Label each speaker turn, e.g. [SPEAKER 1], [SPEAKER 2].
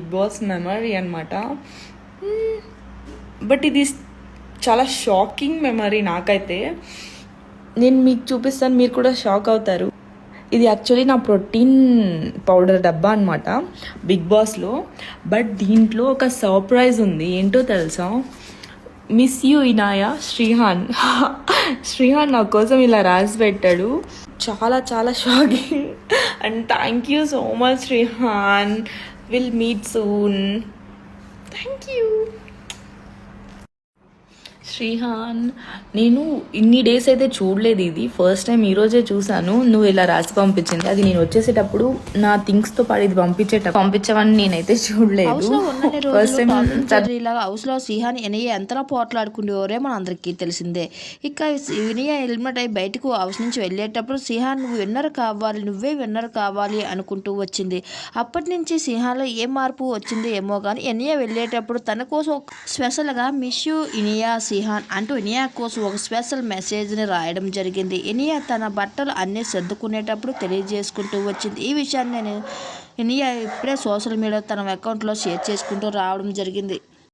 [SPEAKER 1] Big Boss memory అనమాట but ఇది చాలా షాకింగ్ మెమరీ నాకైతే. నేను మీకు చూపిస్తాను మీరు కూడా షాక్ అవుతారు. ఇది యాక్చువల్లీ నా ప్రోటీన్ పౌడర్ డబ్బా అనమాట బిగ్ బాస్లో బట్ దీంట్లో ఒక సర్ప్రైజ్ ఉంది ఏంటో తెలుసా? మిస్ యూ ఇనాయా శ్రీహాన్ శ్రీహాన్ నా కోసం ఇలా రాసి పెట్టాడు. చాలా చాలా shocking And thank you so much, Rehan. We'll meet soon. Thank you. Srihan నేను ఇన్ని డేస్ అయితే చూడలేదు ఇది. ఫస్ట్ టైం ఈరోజే చూసాను నువ్వు ఇలా రాసి పంపించింది. అది నేను వచ్చేసేటప్పుడు నా థింగ్స్తో పాటు ఇది పంపించేటప్పుడు పంపించమని నేనైతే చూడలేదు. First time
[SPEAKER 2] Tom and Jerry లాగా హౌస్లో సిహాన్ ఎనయ్య ఎంతలా పోట్లాడుకునేవారే మన అందరికీ తెలిసిందే. ఇక వినయ హెల్మెట్ అయి బయటకు హౌస్ నుంచి వెళ్ళేటప్పుడు సిహాన్ నువ్వు విన్నర్ కావాలి నువ్వే విన్నర్ కావాలి అనుకుంటూ వచ్చింది. అప్పటి నుంచి సిహాన్లో ఏ మార్పు వచ్చింది ఏమో కానీ ఎనియా వెళ్ళేటప్పుడు తన కోసం స్పెషల్గా మిస్ యూ ఇనియా సిహాన్ అంటూ ఇనియా కోసం ఒక స్పెషల్ మెసేజ్ని రాయడం జరిగింది. ఇనియా తన బట్టలు అన్నీ సర్దుకునేటప్పుడు తెలియజేసుకుంటూ వచ్చింది. ఈ విషయాన్ని నేను ఇనియా ఇప్పుడే సోషల్ మీడియా తన అకౌంట్లో షేర్ చేసుకుంటూ రావడం జరిగింది.